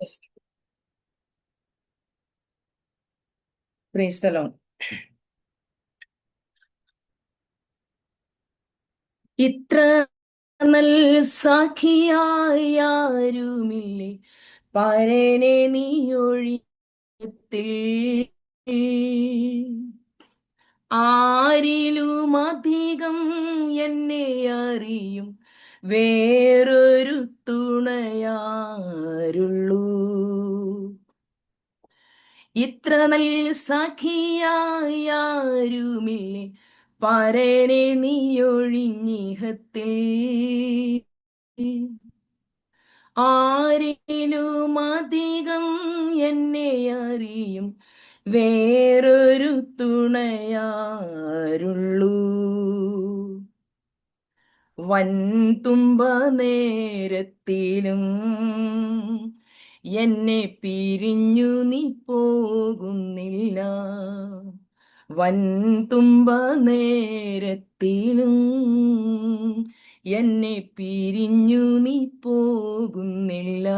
Lord. ഇത്ര നൽ സാഖിയായാരുമില്ലേ പരനെ നീയൊഴിയത്തിൽ ആരിലും അധികം എന്നെ അറിയും. വേറൊരു ഇത്ര നൽ സഖിയായാരുമില്ലേ പരനെ നീയൊഴിഞ്ഞിഹത്തിൽ ആരിലും അധികം എന്നെ അറിയും. വേറൊരു തുണയാരുള്ളൂ. വൻ തുമ്പ നേരത്തിലും എന്നെ പിരിഞ്ഞു നീ പോകുന്നില്ല. വൻ തുമ്പ നേരത്തിലും എന്നെ പിരിഞ്ഞു നീ പോകുന്നില്ല.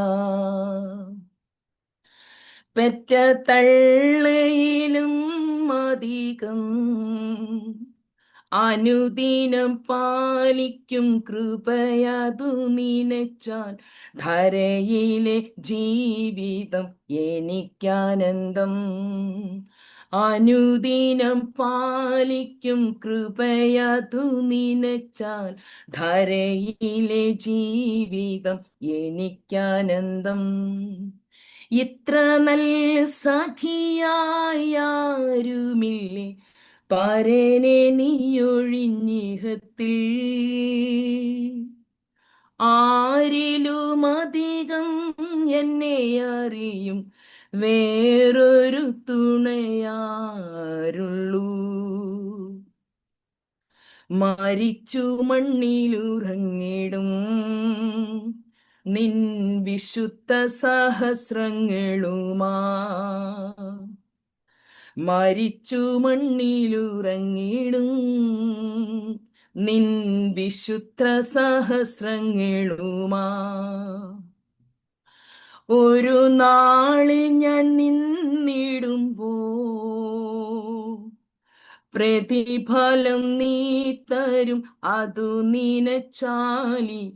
പെറ്റ തള്ളയിലും അധികം അനുദിനം പാലിക്കും കൃപയതു നിനച്ചാൽ. ധരയിലെ ജീവിതം എനിക്കാനന്ദം. അനുദിനം പാലിക്കും കൃപയതു നിനച്ചാൽ. ധരയിലെ ജീവിതം എനിക്കാനന്ദം. ഇത്ര നല്ല സഖിയായാരുമില്ലേ? പരനെ നീയൊഴിഞ്ഞിഹത്തിൽ. ആരിലും അധികം എന്നെ അറിയും വേറൊരു തുണയാരുള്ളൂ. മരിച്ചു മണ്ണിലുറങ്ങിടും നിൻ വിശുദ്ധ സഹസ്രങ്ങളുമാ. മരിച്ചു മണ്ണിലുറങ്ങിടും നിൻ വിശുദ്ധ സഹസ്രങ്ങളുമാ. ഒരു നാളിൽ ഞാൻ നിന്നിടുമ്പോ പ്രതിഫലം നീ തരും. അതു നിനച്ചാലി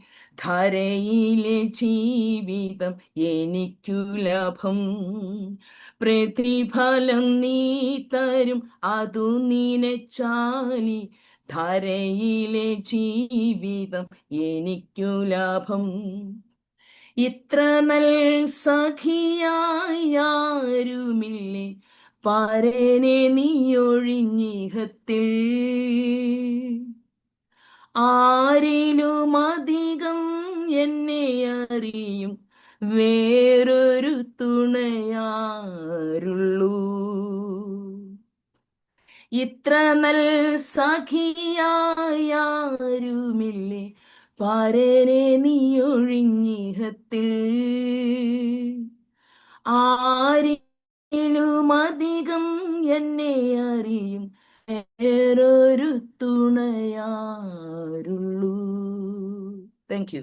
ധരയിലെ ജീവിതം എനിക്കു ലാഭം. പ്രതിഫലം നീ തരും. അതു നിനച്ചാലി ധരയിലെ ജീവിതം എനിക്കു ലാഭം. ഇത്ര നൽ സഖിയായാരുമില്ലേ പരനെ നീയൊഴിഞ്ഞിഹത്തിൽ ആരിലും അധികം എന്നെ അറിയും വേറൊരു തുണയാരുള്ളൂ. ഇത്ര നൽ സഖിയായാരുമില്ലേ? പരനെ നീയൊഴിഞ്ഞീഹത്തിൽ ആരിലും വേറൊരു തുണയാരുള്ളൂ. Thank you